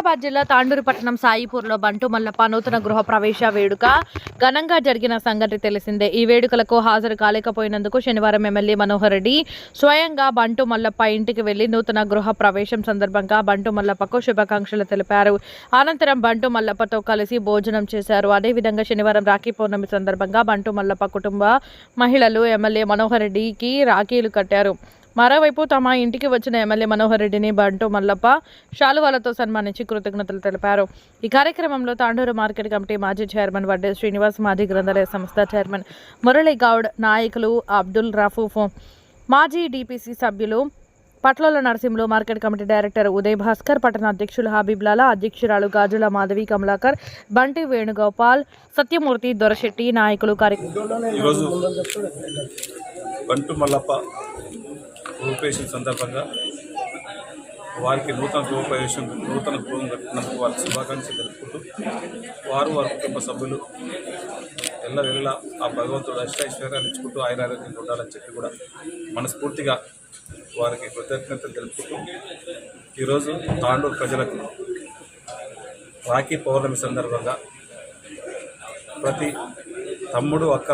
హైదరాబాద్ జిల్లా తాండూరు పట్టణం సాయిపూర్లో బంటు మల్లప్ప నూతన గృహ ప్రవేశ వేడుక. ఘనంగా జరిగిన సంగతి తెలిసిందే. ఈ వేడుకలకు హాజరు కాలేకపోయినందుకు శనివారం ఎమ్మెల్యే మనోహర్ రెడ్డి స్వయంగా బంటు మల్లప్ప ఇంటికి వెళ్ళి నూతన గృహ ప్రవేశం సందర్భంగా బంటు మల్లప్పకు శుభాకాంక్షలు తెలిపారు. అనంతరం బంటు మల్లప్పతో కలిసి భోజనం చేశారు. అదేవిధంగా శనివారం రాఖీ పౌర్ణమి సందర్భంగా బంటు మల్లప్ప కుటుంబ మహిళలు ఎమ్మెల్యే మనోహర్ రెడ్డికి రాఖీలు కట్టారు. మరోవైపు తమ ఇంటికి వచ్చిన ఎమ్మెల్యే మనోహర్ రెడ్డిని బంటు మల్లప్ప శాలువాలతో సన్మానించి కృతజ్ఞతలు తెలిపారు. ఈ కార్యక్రమంలో తాండూరు మార్కెట్ కమిటీ మాజీ చైర్మన్ వడ్డే శ్రీనివాస్ మాజీ గ్రంథాలయ సంస్థ చైర్మన్ మురళీ గౌడ్ నాయకులు అబ్దుల్ రఫూఫ్ మాజీ డిపిసి సభ్యులు Patla Narasimhulu market committee director Uday Bhaskar పట్టణ అధ్యక్షులు హబీబ్లాలా అధ్యక్షురాలు గాజుల మాధవి కమలాకర్ బంటి వేణుగోపాల్ సత్యమూర్తి దొరశెట్టి నాయకులు కార్యక్రమం బంటు మల్లప్ప గృహప్రవేశం సందర్భంగా వారికి నూతన గృహప్రవేశం నూతన గృహం కట్టినందుకు వారికి శుభాకాంక్షలు తెలుపుకుంటూ వారు వారి కుటుంబ సభ్యులు ఎల్ల వెళ్ళ ఆ భగవంతుడు అష్టైశ్వర్యాలు ఇచ్చుకుంటూ ఆయన ఆరోగ్యంగా ఉండాలని చెప్పి కూడా మనస్ఫూర్తిగా వారికి కృతజ్ఞతలు తెలుపుకుంటూ ఈరోజు తాండూరు ప్రజలకు రాఖీ పౌర్ణమి సందర్భంగా ప్రతి తమ్ముడు అక్క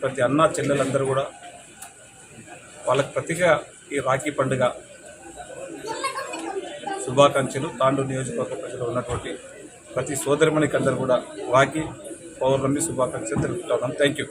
ప్రతి అన్న చెల్లెలందరూ కూడా వాళ్ళకి ప్రతిగా ఈ రాఖీ పండుగ శుభాకాంక్షలు. తాండూరు నియోజకవర్గ ప్రజలు ఉన్నటువంటి ప్రతి సోదరిమణికి అందరూ కూడా రాఖీ పౌర్ణమి శుభాకాంక్షలు తెలుపుతున్నాను థ్యాంక్ యూ.